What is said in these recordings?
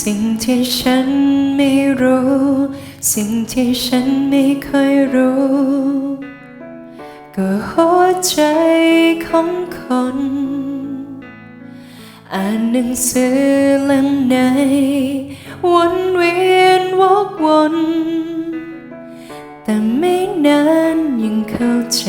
สิ่งที่ฉันไม่รู้ สิ่งที่ฉันไม่เคยรู้ ก็หัวใจของคน อ่านหนังสือเล่มไหนวนเวียนวกวนแต่ไม่นานยังเข้าใจ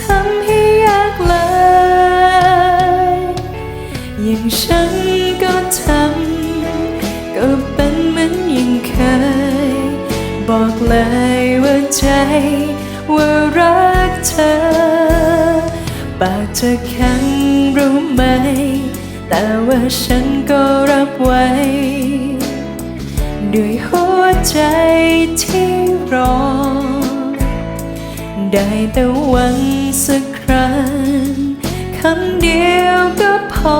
ทำให้ยากเลยอย่างฉันก็ทำก็เป็นเหมือนยังเคย บอกเลยว่าใจว่ารักเธอปากจะแข็งรู้ไหม แต่ว่าฉันก็รับไว้ ด้วยหัวใจที่รอ ได้แต่หวังสักครั้งคำเดียวก็พอ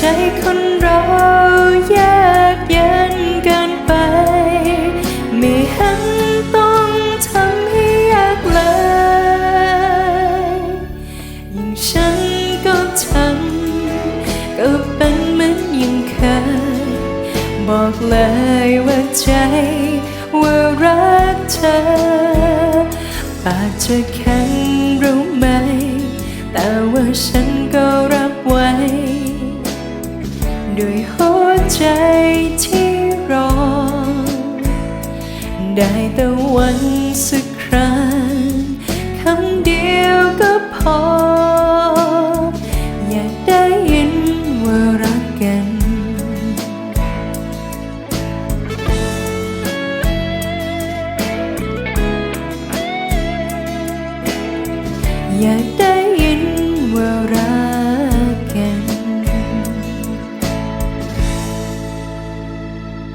ใจคนเราแยกเย็นเกินไป ไม่เห็นต้องทำให้ยากเลยอย่างฉันก็ทำก็เป็นเหมือนยังเคย บอกเลยว่าใจว่ารักเธอปากจะแข็งรู้ไหม แต่ว่าฉัน ใจที่รอ ได้แต่วังสักครั้งคำเดียวก็พอ อยากได้ยินว่ารักกันอยากได้